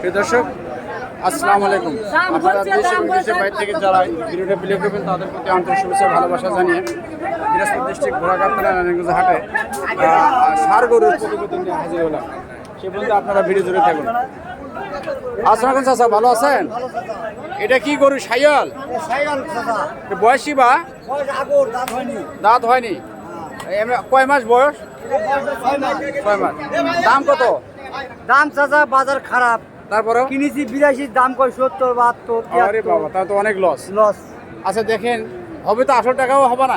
প্রিয় দর্শক আসসালামু আলাইকুম। আপনারা দেশ এবং দেশের বাইরে থেকে যারা ভিডিওটা প্লে করবেন তাদের প্রতি আন্তরিক শুভেচ্ছা ভালোবাসা জানিয়ে দিনাজপুর ডিস্ট্রিক্ট ঘোড়াঘাট থানা নারায়ণগঞ্জ হাটে ষাড় গরুর প্রতিবেদন নিয়ে হাজির হলাম। সে পর্যন্ত আপনারা ভিডিও জুড়ে থাকুন। আসসালাম চাচা ভালো আছেন? এটা কি গরু সাইয়াল? বয়সী বা? দাঁত হয়নি। এমনি কয় মাস বয়স? ছয় মাস। দাম কত? দাম চাচা বাজার খারাপ। তারপরেও? কিনেছি বিরাশি দাম কয়? সত্তর বাহাত্তর আরে বাবা তা তো অনেক লস লস আচ্ছা দেখেন হবে তো আঠারো টাকাও হবে না?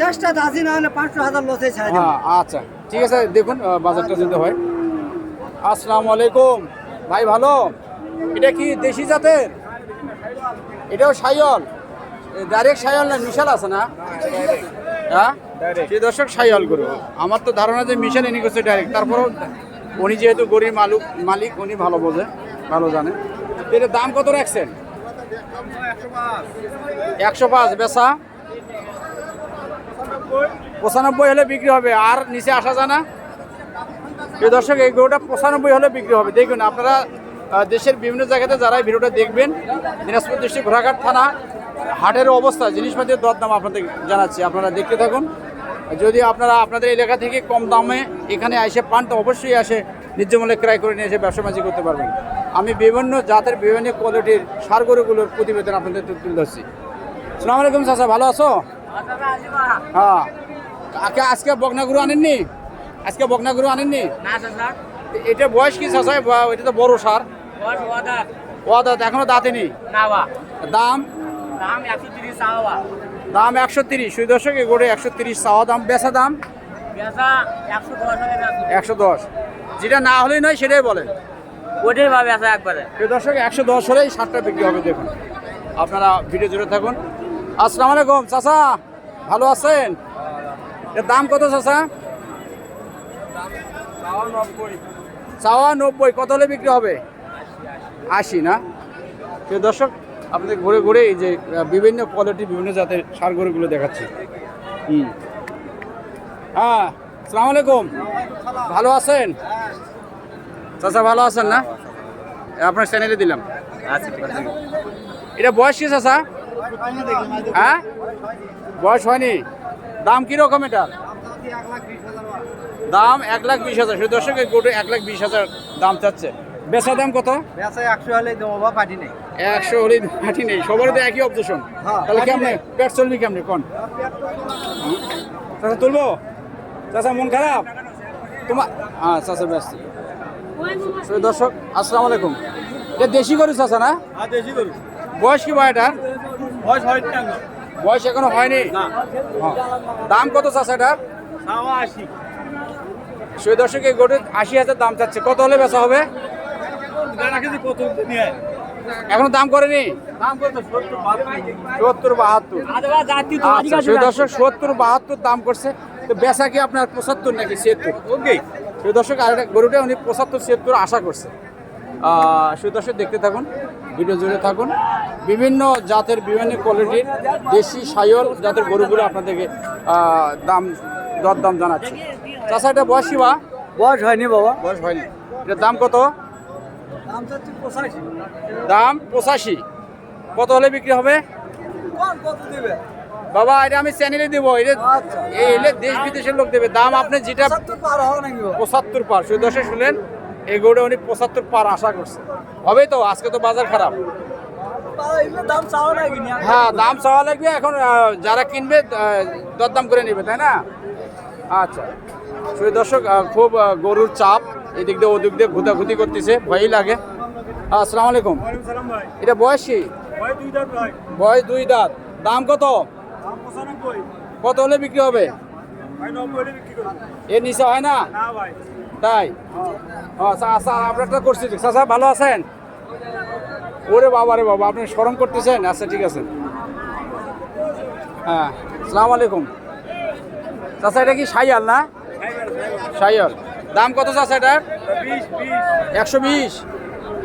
চেষ্টা দাসি না হলে পাঁচশো হাজার লসে ছাড়ে হ্যাঁ আচ্ছা ঠিক আছে দেখুন বাজারটা যদি হয়। আসসালামু আলাইকুম। ভাই ভালো? এটা কি দেশি জাতের? এটাও সাইয়ল ডাইরেক্ট সাইয়ল না মিশাল আছে না? হ্যাঁ? যে দর্শক সাইয়ল গরু। আমার তো ধারণা যে মিশাল এনে করছে ডাইরেক্ট তারপরেও উনি যেহেতু গরিব মালিক মালিক, উনি ভালো বোঝে, ভালো জানে। এটার দাম কত রাখছেন? একশো পাঁচ, বেচা। পঁচানব্বই হলে বিক্রি হবে, আর নিচে আসা যায় না। প্রিয় দর্শক, এই গরুটা পঁচানব্বই হলে বিক্রি হবে। দেখুন, আপনারা দেশের বিভিন্ন জায়গাতে যারা এই ভিডিওটা দেখবেন, দিনাজপুর ডিস্ট্রিক্ট ঘোড়াঘাট থানা, হাটের অবস্থা জিনিসপাতির দরদাম আপনাদের জানাচ্ছি। আপনারা দেখতে থাকুন। যদি আপনারা আপনাদের এলাকা থেকে কম দামে এখানে এসে পান তো অবশ্যই আসে ন্যায্য মূল্যে ক্রয় করে নিয়ে এসে ব্যবসা বাণিজ্য করতে পারবেন। আমি বিভিন্ন জাতের বিভিন্ন কোয়ালিটির সার গরুগুলোর প্রতিবেদন আপনাদের তুলে ধরছি। সালাম আলাইকুম চাচা ভালো আছো? হ্যাঁ। আজকে বকনাগুরু আনেননি? আজকে বকনাগুরু আনেননি? এটা বয়স কি চাচা? বা- এটা তো বড় সার। ও দাঁত এখনও দাঁতেনি? দাম? দাম একশো তিরিশ সুই দশকে এগুলো একশো তিরিশ চাওয়া দাম বেচা দাম? একশো দশ যেটা না হলেই নয় সেটাই বলেন। ওটাই ভাবে আছে একবারে। প্রিয় দর্শক একশো দশ হলেই সাতটা বিক্রি হবে দেখুন। আপনারা ভিডিও জুড়ে থাকুন। আসসালামু আলাইকুম চাচা ভালো আছেন? এর দাম কত চাচা? চাওয়া নব্বই কত হলে বিক্রি হবে? আশি না? প্রিয় দর্শক আপনাদের ঘুরে ঘুরে এই যে বিভিন্ন কোয়ালিটির বিভিন্ন জাতের সার গরুগুলো দেখাচ্ছি। হুম। হ্যাঁ আসসালামু আলাইকুম। ভালো আছেন? চাচা ভালো আছেন না? আপনার চ্যানেলে দিলাম। এটা বয়স কি চাচা? হ্যাঁ? বয়স হয়নি? দাম কীরকম এটা? দাম এক লাখ বিশ হাজার। শুধু দর্শক গোটে এক লাখ বিশ হাজার দাম চাচ্ছে। বেচা দাম কত? বেচা একশো হলে দেবো বা পাটি নেই। একশো হলে হাঁটি নেই সবার তো একই অবজেশন হ্যাঁ, তাহলে কেমনে? পেট চলবি কেমনে? কোন? চাচা তুলবো? চাচা মন খারাপ? তোমার হ্যাঁ চাচা ব্যস্ত। দর্শক আসসালামু আলাইকুম। এটা দেশি গরু চাচা না? দেশি গরু। বয়স কি বয় এটার বয়স হয় বয়স এখনও হয়নি? হ্যাঁ। দাম কত চাচা এটার আশি। শুধু দর্শক এই গরুর আশি হাজার দাম চাচ্ছে। কত হলে বেচা হবে? এখনও দাম করেনি? সত্তর বাহাত্তর। আচ্ছা দর্শক সত্তর বাহাত্তর দাম করছে। তো বেচা কি আপনার পঁচাত্তর নাকি ছিয়াত্তর? ওকে। শুধু দর্শক আর একটা গরুটা উনি পঁচাত্তর ছিয়াত্তর আশা করছে। আহ, দর্শক দেখতে থাকুন ভিডিও জুড়ে থাকুন। বিভিন্ন জাতের বিভিন্ন কোয়ালিটির দেশি সায়ল জাতের গরুগুলো আপনাদেরকে দাম দর দাম জানাচ্ছি। চাষা এটা বয়সী বা? বয়স হয়নি বাবা। বয়স হয়নি। এটার দাম কত? দাম পঁচাশি। কত হলে বিক্রি হবে? বাবা এটা আমি চ্যানেলে দেবো। এটা আচ্ছা। দেশ বিদেশের লোক দেবে। দাম আপনি যেটা? পঁচাত্তর পার শুধু দশে শুনলেন এই গরুটা উনি পঁচাত্তর পার আশা করছে। হবে তো? আজকে তো বাজার খারাপ। হ্যাঁ দাম চাওয়া লাগবে। এখন যারা কিনবে দরদাম করে নেবে তাই না? আচ্ছা। শুধু দর্শক খুব গরুর চাপ। এদিক দিয়ে ওদিক দিয়ে ঘুতাঘুতি করতেছে ভয়ই লাগে। আসসালামু আলাইকুম। এটা বয়সী ভাই দুই দাঁত বয়স দুই দাঁত। দাম কত? কত হলে বিক্রি হবে? এর নিচে হয় না? তাই? ও আচ্ছা আপনারটা করছি। চাচা ভালো আছেন? ওরে বাবা রে বাবা আপনি স্মরণ করতেছেন? আচ্ছা ঠিক আছে। হ্যাঁ সালাম আলাইকুম। চাচা এটা কি সাইয়াল না? সাইয়াল। দাম কত চাচা এটার? একশো বিশ।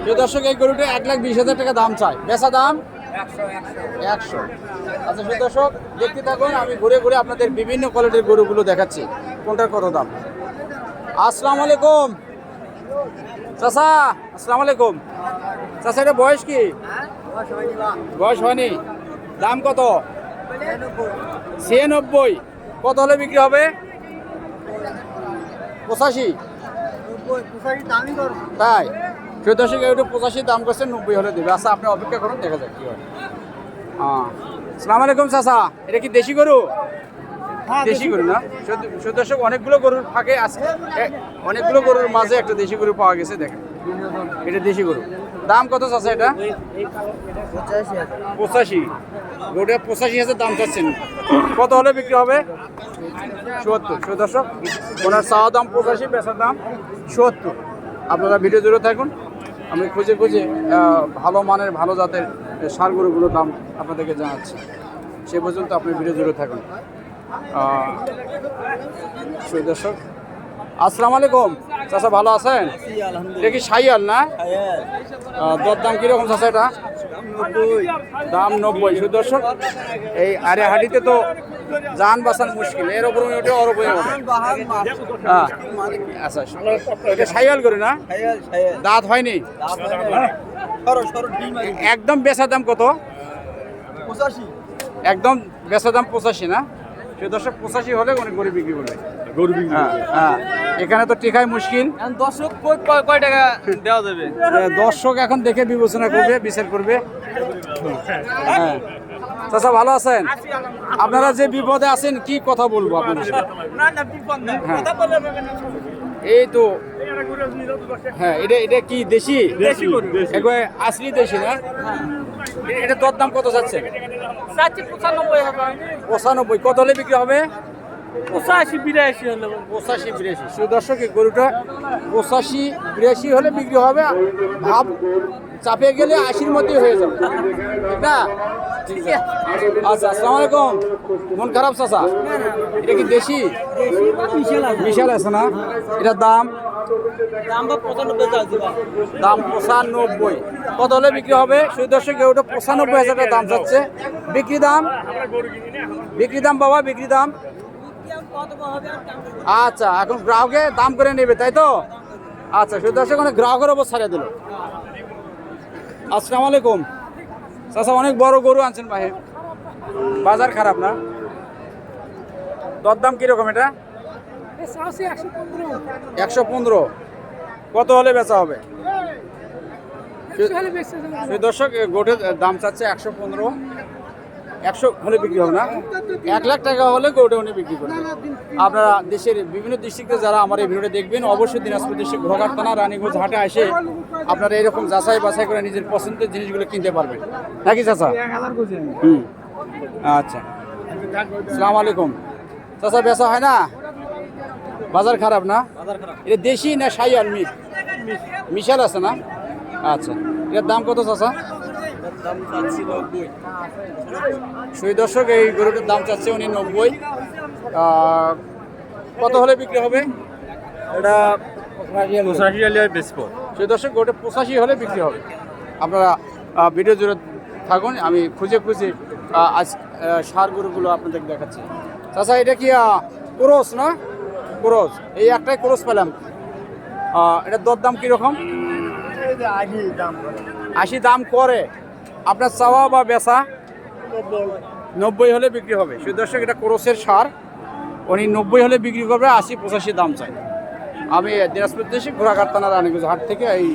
যে দর্শক এই গরুটা এক লাখ বিশ হাজার টাকা দাম চাই বেচা দাম? একশো আচ্ছা সেই দর্শক দেখতে থাকুন আমি ঘুরে ঘুরে আপনাদের বিভিন্ন কোয়ালিটির গরুগুলো দেখাচ্ছি। কোনটার কত দাম? আসসালামু আলাইকুম। চাচা আসসালামু আলাইকুম। চাচা এটা বয়স কি? বয়স হয়নি দাম কত? ছিয়ানব্বই। কত হলে বিক্রি হবে? পঁচাশি। তাই? চোদ্দশো একটু পঁচাশি দাম করছে নব্বই হলে দেবে। আচ্ছা আপনি অপেক্ষা করুন দেখা যাক কি হয়। হ্যাঁ। সালাম আলাইকুম চাচা। এটা কি দেশি গরু? দেশি গরু না? চোদ্দশো অনেকগুলো গরুর ফাঁকে আছে অনেকগুলো গরুর মাঝে একটা দেশি গরু পাওয়া গেছে দেখেন। এটা দেশি গরু। দাম কত চাচা এটা? পঁচাশি। গরুটা পঁচাশি হাজার দাম চাচ্ছেন। কত হলে বিক্রি হবে? চুয়াত্তর। সুদর্শক ওনার চাওয়া দাম পঁচাশি পেশার দাম চুয়াত্তর। আপনারা ভিডিও জুড়ে থাকুন। আমি খুঁজে খুঁজে ভালো মানের, ভালো জাতের সার গরুগুলোর দাম আপনাদেরকে জানাচ্ছি। সে পর্যন্ত আপনি ভিডিও জুড়ে থাকুন। সুদর্শক দর্শক আসসালামু আলাইকুম। চাচা ভালো আছেন? এটা কি সাইয়াল না? আহ, দর দাম কীরকম চাচা এটা? দাম নব্বই। শুধু দর্শক এই আরে হাটিতে তো যান বাঁচান মুশকিল। এর ওপর ওঠে ওর উপরে হ্যাঁ আচ্ছা এটা সাইয়াল করে না? দাঁত হয়নি? একদম বেচা দাম কত? একদম বেচা দাম পঁচাশি না? সে দর্শক পঁচাশি হলে অনেক গরিব বিক্রি করবে। গরু হ্যাঁ হ্যাঁ। এখানে তো টিকাই মুশকিল। দর্শক কয় টাকা দেওয়া যাবে? দর্শক এখন দেখে বিবেচনা করবে বিচার করবে। হ্যাঁ। চাচা ভালো আছেন? আপনারা যে বিপদে আছেন কি কথা বলব না হ্যাঁ। এই তো হ্যাঁ এটা এটা কি দেশি। একবারে আসলি দেশি না? এটা দর দাম কত যাচ্ছে চাচ্ছি পঁচানব্বই। কত হলে বিক্রি হবে? পঁচাশি বিরাশি হলে পঁচাশি বিরাশি। এই গরুটা পঁচাশি বিরাশি হলে বিক্রি হবে। ভাব চাপে গেলে আশির মধ্যে হয়ে যাবে। না আচ্ছা আসসালামু আলাইকুম। মন খারাপ চাচা? এটা কি দেশি? বিশাল আছে। না? এটার দাম? দাম পঁচানব্বই কত হলে বিক্রি হবে? সুদর্শক ওটা পঁচানব্বই হাজার দাম যাচ্ছে। বিক্রি দাম? বিক্রি দাম বাবা বিক্রি দাম? আচ্ছা এখন গ্রাহকে দাম করে নেবে তাই তো? আচ্ছা সুদর্শক অনেক গ্রাহকের ওপর ছাড়িয়ে দিল। আসসালামু আলাইকুম। চাচা অনেক বড় গরু আনছেন ভাই। বাজার খারাপ না? দরদাম কীরকম এটা? একশো পনেরো। কত হলে বেচা হবে? দর্শক গোটের দাম চাচ্ছে একশো পনেরো। একশো হলে বিক্রি হবে না। এক লাখ টাকা হলে গোটে উনি বিক্রি করবেন আপনারা দেশের বিভিন্ন ডিস্ট্রিক্টে যারা আমার এই ভিডিওটা দেখবেন অবশ্যই দিনাজপুর ডিস্ট্রিক্ট ঘোড়াঘাট থানা রানীগঞ্জ হাটে আসে আপনারা এরকম যাচাই বাছাই করে নিজের পছন্দের জিনিসগুলো কিনতে পারবেন। নাকি চাচা? হুম। আচ্ছা। সালাম আলাইকুম। চাচা বেচা হয় না? বাজার খারাপ না? এটা দেশি না সাইয়াল মিট মিশাল আছে না? আচ্ছা। এটার দাম কত চাচা? সেই দর্শক এই গরুটার দাম চাচ্ছে উনি নব্বই। কত হলে বিক্রি হবে? এটা পঁচাশি আলিয়া বেচবো। সেই দর্শক গরুটা পঁচাশি হলে বিক্রি হবে। আপনারা ভিডিও জুড়ে থাকুন আমি খুঁজে খুঁজে আজ সার গরুগুলো আপনাদের দেখাচ্ছি। চাচা এটা কি ক্রোস না? ক্রোস। এই একটাই ক্রোস পেলাম। এটার দর দাম কীরকম আশি দাম করে। আপনার চাওয়া বা বেচা নব্বই হলে বিক্রি হবে। সেই দর্শক এটা ক্রোসের সার। উনি নব্বই হলে বিক্রি করবে আশি পঁচাশি দাম চাই। আমি দিনাজপুর দেশে ঘোড়াঘাট থানা রানীগঞ্জ হাট থেকে এই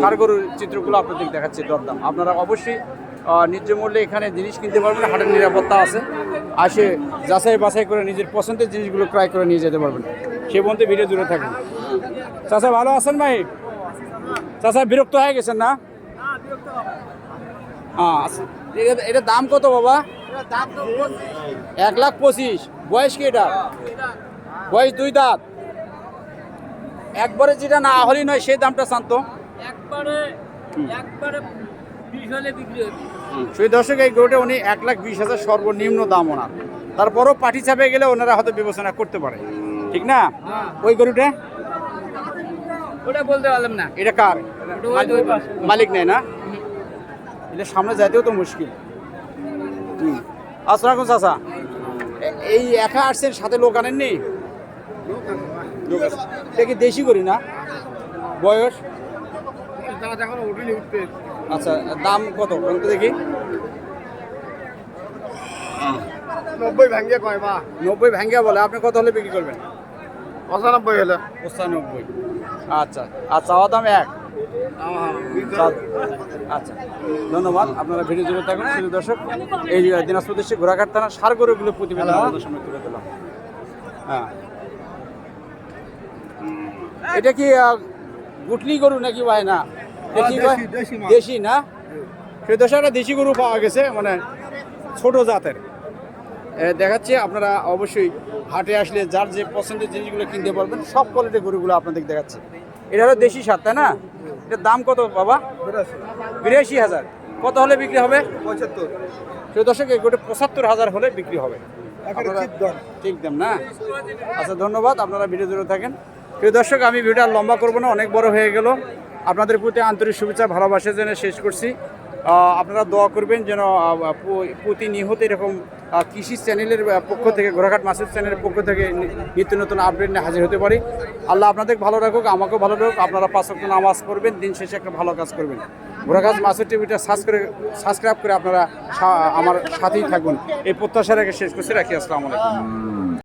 সার গরুর চিত্রগুলো আপনাদের দেখাচ্ছি দরদাম। আপনারা অবশ্যই ন্যায্য মূল্যে এখানে জিনিস কিনতে পারবেন হাটের নিরাপত্তা আছে। আসে যাচাই বাছাই করে নিজের পছন্দের জিনিসগুলো ক্রয় করে নিয়ে যেতে পারবেন। সে পর্যন্ত ভিডিও দূরে থাকুন। চাচা ভালো আছেন ভাই? চাচা বিরক্ত হয়ে গেছেন না? হ্যাঁ আচ্ছা। এটা- দাম কত বাবা? এক লাখ পঁচিশ। বয়স কি এটা? বয়স দুই দাঁত। একবারে যেটা না হলেই নয় সেই দামটা শান্ত। একবারে সেই দর্শক এই গরুটা উনি এক লাখ বিশ হাজার সর্বনিম্ন দাম ওনার। তারপরও পাটি চাপে গেলে ওনারা হয়তো বিবেচনা করতে পারে। ঠিক না? ওই গরুটা? ওটা বলতে পারলাম না। এটা কার। মালিক নেই না? এটা সামনে যাইতেও তো মুশকিল। হুম আসসালাম চাচা। এই একা আসছেন সাথে লোক আনেননি? কি দেশি করি না? বয়স? আচ্ছা দাম কত? বলতে দেখি। নব্বই ভাঙ্গে কয় বা? নব্বই ভ্যাঙ্গা বলে আপনি কত হলে বিক্রি করবেন? পঁচানব্বই হলে। পঁচানব্বই। আচ্ছা আর চাওয়া দাম এক। আচ্ছা ধন্যবাদ। আপনারা ভিডিও জুড়ে থাকুন শুধু দর্শক। এই দিনাজপুর দেশে ঘোড়াঘাট থানা সার গরুগুলো প্রতিবেদন আপনাদের সামনে তুলে দিলাম হ্যাঁ। এটা কি গুটলি গরু নাকি ভাই? না। দেশি দেশি, দেশি না? সেই দশে একটা দেশি গরু পাওয়া গেছে মানে ছোট জাতের। দেখাচ্ছি আপনারা অবশ্যই হাটে আসলে যার যে পছন্দের জিনিসগুলো কিনতে পারবেন সব কোয়ালিটির গরুগুলো আপনাদের দেখাচ্ছে। এটা হলো দেশি সার তাই না? এটার দাম কত বাবা? বিরাশি। হাজার। কত হলে বিক্রি হবে? পঁচাত্তর। সেই দশক এগুলো পঁচাত্তর হাজার হলে বিক্রি হবে। ঠিক দাম। না? আচ্ছা ধন্যবাদ। আপনারা ভিডিও জুড়ে থাকেন। প্রিয় দর্শক আমি ভিডিওটা লম্বা করব না অনেক বড় হয়ে গেল। আপনাদের প্রতি আন্তরিক শুভেচ্ছা ভালোবাসা জেনে শেষ করছি। আপনারা দোয়া করবেন যেন আহ, প- প্রতিনিয়ত এরকম কৃষি চ্যানেলের পক্ষ থেকে ঘোরাঘাট মাসের চ্যানেলের পক্ষ থেকে নিত্য নতুন আপডেট নিয়ে হাজির হতে পারি। আল্লাহ আপনাদের ভালো রাখুক, আমাকেও ভালো রাখুক। আপনারা পাঁচ ওয়াক্ত নামাজ পড়বেন, দিন শেষে একটা ভালো কাজ করবেন। ঘোরাঘাট মাসের টিভিটা সার্চ করে, সাবস্ক্রাইব করে আপনারা আমার সাথেই থাকুন। এই প্রত্যাশা রেখে শেষ করছি। রাখি, আসসালামু